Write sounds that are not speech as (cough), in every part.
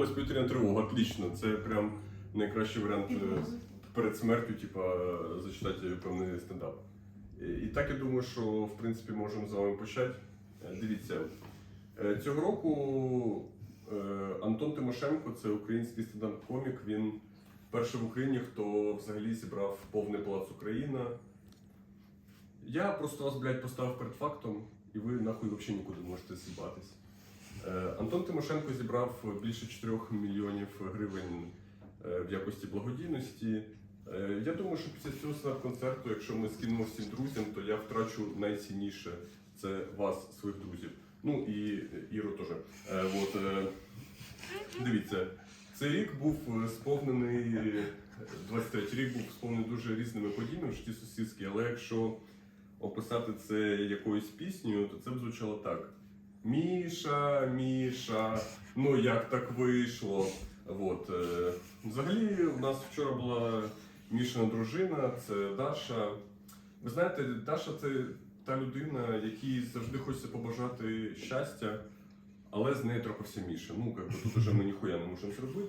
Ось повітряна тривога, отлично. Це прям найкращий варіант е, перед смертю, типа, зачитати певний стендап. І- так я думаю, що в принципі можемо з вами почати. Е, Дивіться, е, цього року Антон Тимошенко це український стендап-комік. Він перший в Україні, хто взагалі зібрав повний палац Україна. Я просто вас, блядь, поставив перед фактом, і ви нахуй взагалі нікуди можете зібатись. Е, Антон Тимошенко зібрав більше 4 мільйонів гривень е, в якості благодійності. Е, Я думаю, що після цього снап-концерту, якщо ми скинемо всім друзям, то я втрачу найцінніше це вас, своїх друзів. Ну і Іру теж. От, дивіться, цей рік був сповнений, е, 23-й рік був сповнений дуже різними подіями в житті сусідській, але якщо описати це якоюсь піснею, то це б звучало так. Міша, Міша, ну як так вийшло? От, е, взагалі, у нас вчора була Мішина дружина, це Даша. Ви знаєте, Даша це та людина, якій завжди хочеться побажати щастя, але з нею трапився Міша. Ну, би, тут уже ми ніхуя не можемо зробити.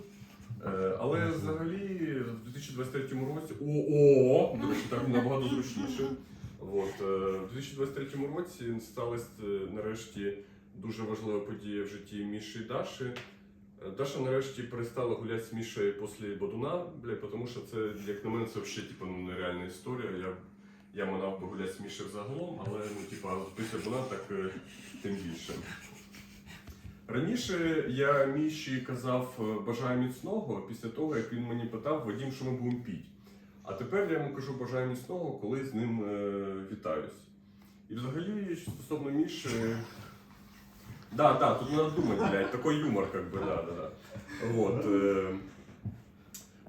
Е, але взагалі в 2023 році. О, до речі, так набагато зручніше. От, е, в 2023 році сталася е, нарешті дуже важлива подія в житті Міші і Даші. Е, Даша нарешті перестала гуляти з Мішею після Бодуна, бля, тому що це, як на мене, це взагалі типу, ну, нереальна історія. Я, я манав би гуляти з Мішею загалом, але ну, типу, після Бодуна так е, тим більше. Раніше я Міші казав е, бажаю міцного після того, як він мені питав, Вадім, що ми будемо піти. А тепер я йому кажу бажаю міцного, коли з ним е, вітаюсь. І взагалі, стосовно Міші. Да, да, тут надо думать, блядь, такой юмор, как бы, да, да, да. Вот. Е...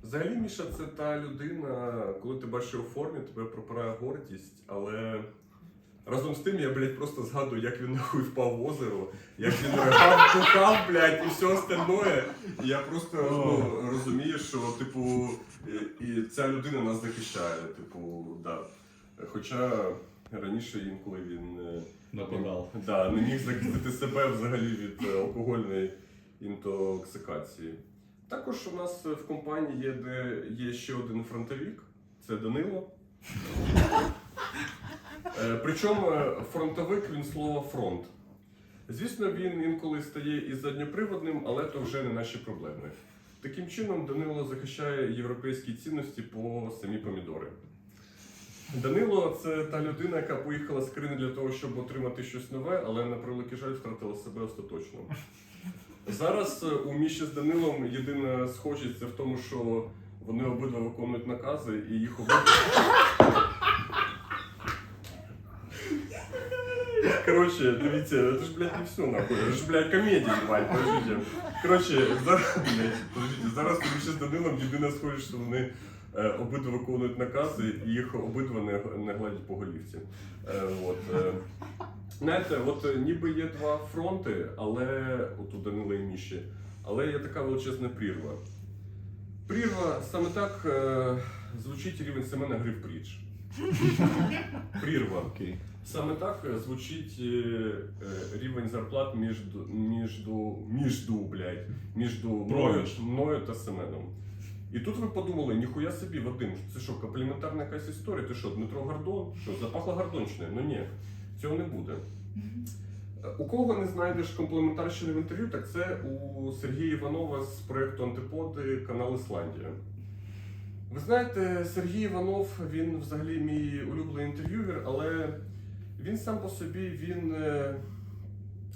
Взагалі, Міша, це та людина, коли ти бачиш його в формі, тебе пропирає гордість, але разом з тим я, блядь, просто згадую, як він нахуй впав в озеро, як він ригав, блядь, і все остальное. І я просто ну, розумію, що, типу, і, і ця людина нас захищає, типу, да. Хоча раніше інколи він. е, Нападав. Да, не міг захистити себе взагалі від е, алкогольної інтоксикації. Також у нас в компанії є, де є ще один фронтовик, це Данило. Е, Причому фронтовик він слово фронт. Звісно, він інколи стає і задньоприводним, але то вже не наші проблеми. Таким чином, Данило захищає європейські цінності по самі помідори. Данило це та людина, яка поїхала з країни для того, щоб отримати щось нове, але на превеликий жаль втратила себе остаточно. Зараз е, у Міші з Данилом єдина схожість це в тому, що вони обидва виконують накази і їх обидва. Коротше, дивіться, це ж, блядь, не все нахуй. Це ж, блядь, комедія, ебать, подождите. Коротше, зараз, блядь, подождите, зараз у Міші з Данилом єдина схожість, що вони обидва виконують накази і їх обидва не, не гладять по голівці. Е, от, е. Знаєте, от е, ніби є два фронти, але от у Данила і Міші, але є така величезна прірва. Прірва саме так е, звучить рівень Семена брідж. Прірва. Саме так е, звучить е, е, рівень зарплат між, між, між, блядь, між мною, мною та Семеном. І тут ви подумали, ніхуя собі, Вадим, це що, компліментарна якась історія? Ти що, Дмитро Гордон? Що, запахло гордонщиною? Ну ні, цього не буде. У кого не знайдеш комплементарщини в інтерв'ю, так це у Сергія Іванова з проєкту Антиподи канал Ісландія. Ви знаєте, Сергій Іванов, він взагалі мій улюблений інтерв'юер, але він сам по собі він е,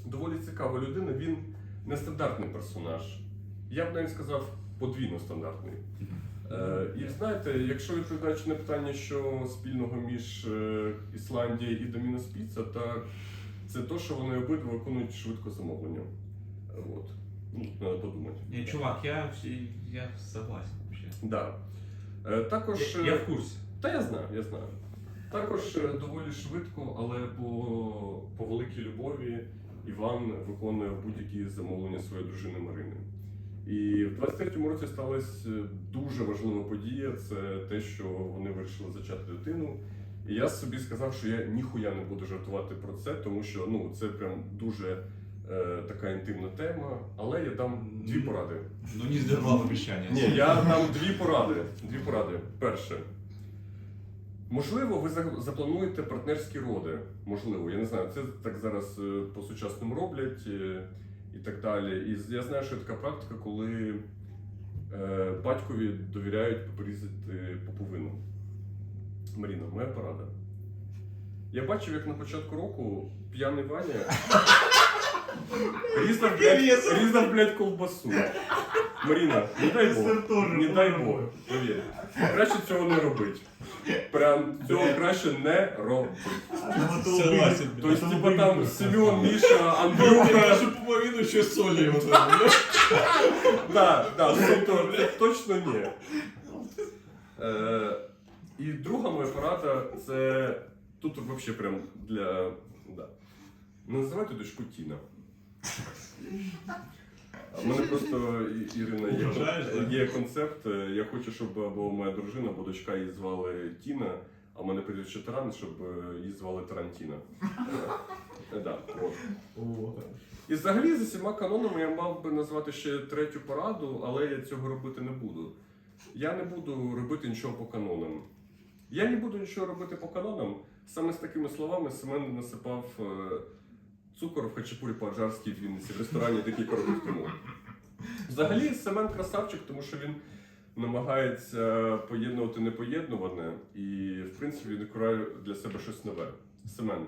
доволі цікава людина, він нестандартний персонаж. Я б навіть сказав, подвійно стандартний. Е, і знаєте, якщо відповідаючи на питання, що спільного між е, Ісландією і Домінос Піца, так це те, що вони обидва виконують швидко замовлення. От. Ну, треба подумати. Не, чувак, я, я согласен вообще. Да. Е, також. Я, я в курсі. Та я знаю, я знаю. Також доволі швидко, але по, по великій любові Іван виконує будь-які замовлення своєї дружини Марини. І в 23-му році сталася дуже важлива подія. Це те, що вони вирішили зачати дитину. І я собі сказав, що я ніхуя не буду жартувати про це, тому що ну це прям дуже е, така інтимна тема, але я дам дві поради. Ну не сдержал обещания. Ні, я дам дві поради. Дві поради. Перше. Можливо, ви заплануєте партнерські роди. Можливо, я не знаю, це так зараз е, по-сучасному роблять е, і так далі. І я знаю, що є така практика, коли е, батькові довіряють порізати поповину. Маріна, моя порада. Я бачив, як на початку року п'яний Ваня (laughs) різав, блядь, різав, блядь, колбасу. Маріна, не дай Бог. Не дай Бог, повір. Краще цього не робити. Прям цього краще не робити. Согласен. Тобто, типа там Семен, Міша, Андрюха. Даже половину Да, да, ну, тобто, це точно ні. Е, і друга моя порада це тут взагалі прям для. Да. Не називайте дочку Тіна. У мене просто І- Ірина є, да? є концепт. е, Я хочу, щоб або моя дружина, або дочка її звали Тіна, а мене прізвище Таран, щоб е, її звали Тарантіна. Е, да, от. І взагалі за всіма канонами я мав би назвати ще третю пораду, але я цього робити не буду. Я не буду робити нічого по канонам. Я не буду нічого робити по канонам. Саме з такими словами Семен насипав е, цукор в хачапурі по-аджарській в Вінниці в ресторані декілька років тому. Взагалі Семен красавчик, тому що він намагається поєднувати непоєднуване і, в принципі, він відкриває для себе щось нове. Семен,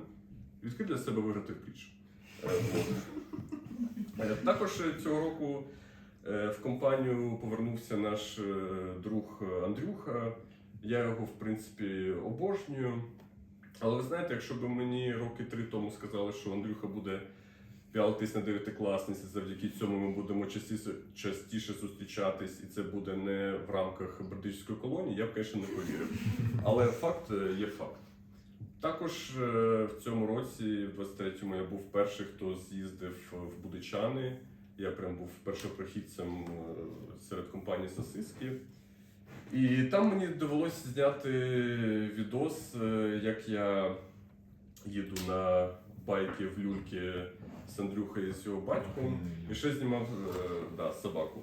відкрий для себе виграти в брідж. Е. Е, Також цього року е, в компанію повернувся наш друг Андрюха. Я його, в принципі, обожнюю. Але ви знаєте, якщо б мені роки три тому сказали, що Андрюха буде п'ятись на дев'ятикласниці, завдяки цьому ми будемо частіше, частіше зустрічатись, і це буде не в рамках Бердичської колонії, я б, звісно, не повірив. Але факт е, є факт. Також е, в цьому році, в 23-му, я був перший, хто з'їздив в Будичани. Я прям був першопрохідцем е, серед компанії Сосиски. І там мені довелося зняти відос, е, як я їду на байки в люльки з Андрюхою і з його батьком. І ще знімав е, да, собаку.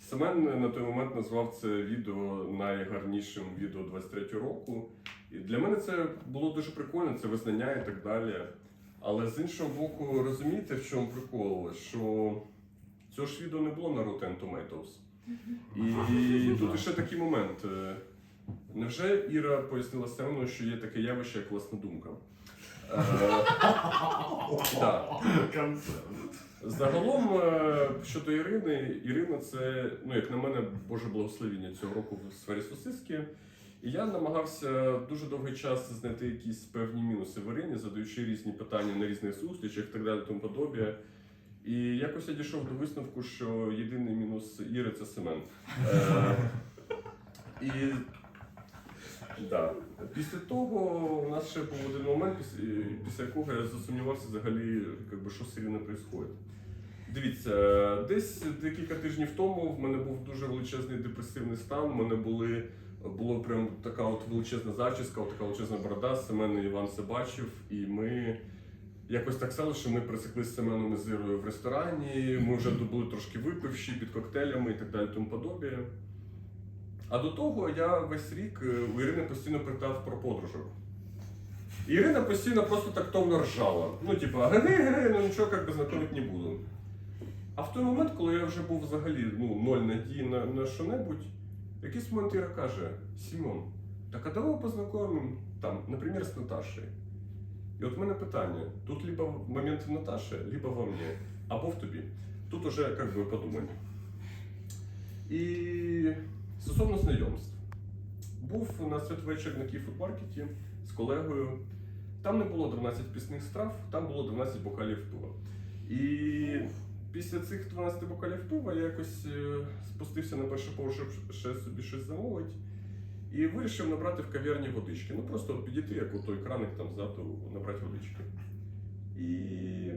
Семен на той момент назвав це відео найгарнішим відео 23 року. І для мене це було дуже прикольно, це визнання і так далі. Але з іншого боку, розумієте, в чому прикол? Що цього ж відео не було на Rotten Tomatoes. І тут ще такий момент. Е, Невже Іра пояснила Семену, що є таке явище, як власна думка? Е. Загалом е, щодо Ірини, Ірина це, ну як на мене, Боже благословіння цього року в сфері сосиски. І я намагався дуже довгий час знайти якісь певні мінуси в Ірині, задаючи різні питання на різних зустрічах і так далі, тому подобє. І якось я дійшов до висновку, що єдиний мінус Іри це Семен. Е, і да. після того у нас ще був один момент, після, після якого я засумнівався взагалі, як би, що з Іриною відбувається. Дивіться, десь декілька тижнів тому в мене був дуже величезний депресивний стан. У мене були було прям така от величезна зачіска, от така величезна борода. Семен Іван це бачив, і ми якось так стало, що ми присекли з Семеном і з в ресторані. Ми вже були трошки випивші під коктейлями і так далі, тому подобі. А до того я весь рік е, у Ірини постійно питав про подружок. І Ірина постійно просто тактовно ржала. Ну, типа, ге-ге, ну нічого як би знайомити не буду. А в той момент, коли я вже був взагалі ну, ноль надії на, на що-небудь, якийсь момент Іра каже: Сімон, так а давай познайомимо там, наприклад, з Наташею. І от в мене питання: тут либо момент в Наташі, либо во мне, або в тобі. Тут уже як би подумай. І стосовно знайомств. Був на святвечір на Київфудмаркеті з колегою. Там не було 12 пісних страв, там було 12 бокалів пива. І після цих 12 бокалів пива я якось е, спустився на перший поверх, щоб ще собі щось замовити. І вирішив набрати в кав'ярні водички. Ну просто підійти, як у той краник там ззаду, набрати водички. І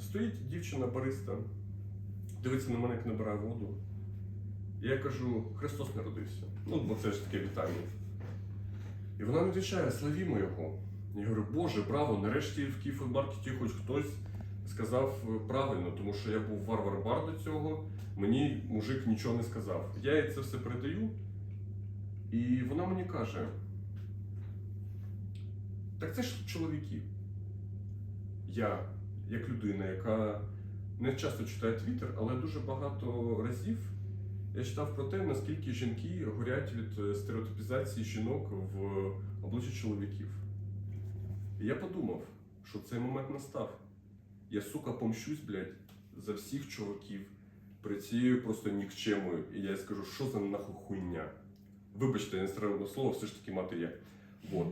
стоїть дівчина бариста, дивиться на мене, як набирає воду. Я кажу, Христос народився. Ну, бо це ж таке вітання. І вона відвічає, славімо його. Я говорю, Боже, браво, нарешті в Київмаркеті хоч хтось сказав правильно, тому що я був варвар-бар до цього, мені мужик нічого не сказав. Я їй це все передаю, і вона мені каже: так це ж чоловіки. Я, як людина, яка не часто читає твіттер, але дуже багато разів я читав про те, наскільки жінки горять від е, стереотипізації жінок в обличчі чоловіків. І я подумав, що цей момент настав. Я, сука, помщусь, блядь, за всіх чуваків при цією просто нікчемою. І я скажу, що за нахуй хуйня. Вибачте, я не стравне слово, все ж таки мати. Вот.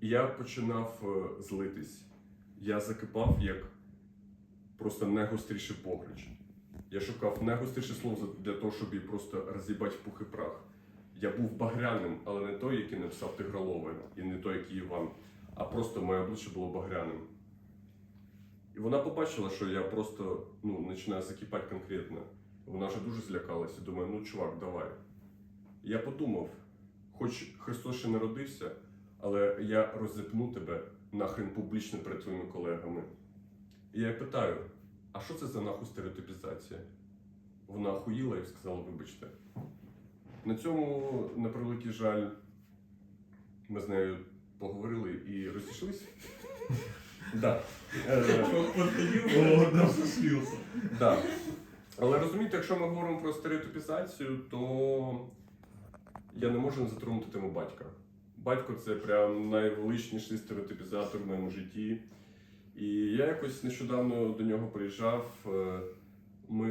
І я починав е, злитись. Я закипав як просто найгостріший погрич. Я шукав найгостріше слово для того, щоб її просто роз'їбати в пух і прах. Я був багряним, але не той, який написав Тигролове, і не той, який Іван, а просто моє обличчя було багряним. І вона побачила, що я просто ну, починаю закипати конкретно. Вона вже дуже злякалася. Думаю, ну чувак, давай. Я подумав, хоч Христос ще народився, але я розіпну тебе нахрен публічно перед твоїми колегами. І я питаю, а що це за нахуй стереотипізація? Вона охуїла і сказала, вибачте. На цьому, на превеликий жаль, ми з нею поговорили і розійшлися. (laughs) Е. Да. Але розумієте, якщо ми говоримо про стереотипізацію, то я не можу не затронути тему батька. Батько це прям найвеличніший стереотипізатор в моєму житті. І я якось нещодавно до нього приїжджав. е, Ми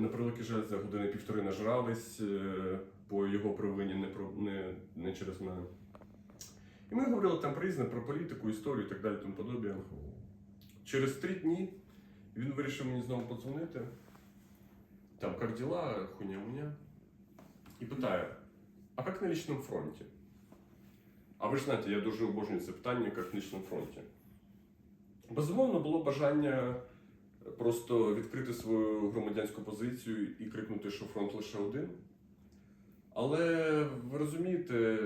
на превеликий жаль за години півтори нажрались е, по його провині, не, про, не, не через мене. І ми говорили там про різне, про політику, історію і так далі, тому подобне. Через три дні він вирішив мені знову подзвонити. Там, как дела, хуйня меня. І питає, а як на личном фронті? А ви ж знаєте, я дуже обожнюю це питання, як на личном фронті. Безумовно, було бажання просто відкрити свою громадянську позицію і крикнути, що фронт лише один. Але ви розумієте,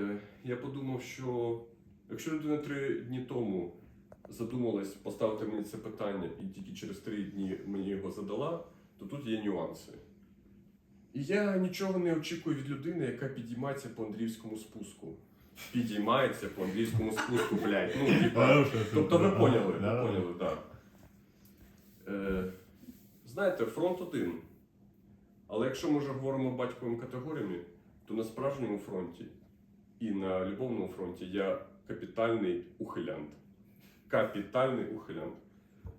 я подумав, що якщо людина три дні тому задумалась поставити мені це питання і тільки через три дні мені його задала, то тут є нюанси. І я нічого не очікую від людини, яка підіймається по Андріївському спуску. Підіймається по Андріївському спуску, блядь. Ну, типа. Тобто ви поняли, ви поняли, так. Е, знаєте, фронт один. Але якщо ми вже говоримо батьковими категоріями, то на справжньому фронті і на любовному фронті я капітальний ухилянт. Капітальний ухилянт.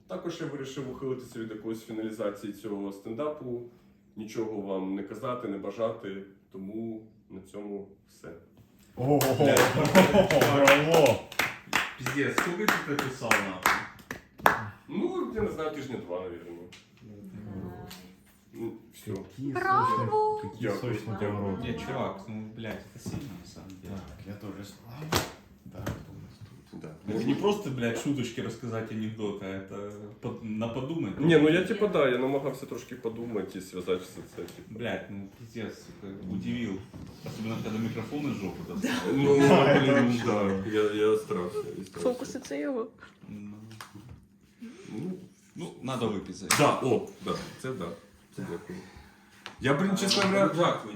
Також я вирішив ухилитися від якоїсь фіналізації цього стендапу, нічого вам не казати, не бажати, тому на цьому все. Ого, браво! Пиздец, сколько ты прописал нахуй? Ну, я не знаю, тижня два, наверное. Ну, все. Какие Браво! сочные, какие Дякую. сочные повороты. Не, чувак, ну, блядь, это сильно, на самом деле. Так, я тоже слава. Это не просто, блядь, шуточки рассказать анекдоты, а это под- на подумать. Ні, ну я типа да, я намагався трошки подумати і зв'язати все це. Типу. Блядь, ну пиздец, сука, удивил. Особенно когда микрофон из жопы достал. Ну, блін, да, я, я старався. я старався. Фокуси це його. Ну, Ну, Ну, надо выпить за это. да, о, да, це да. Це дякую. Я, блін, чесно говоря, Дякую,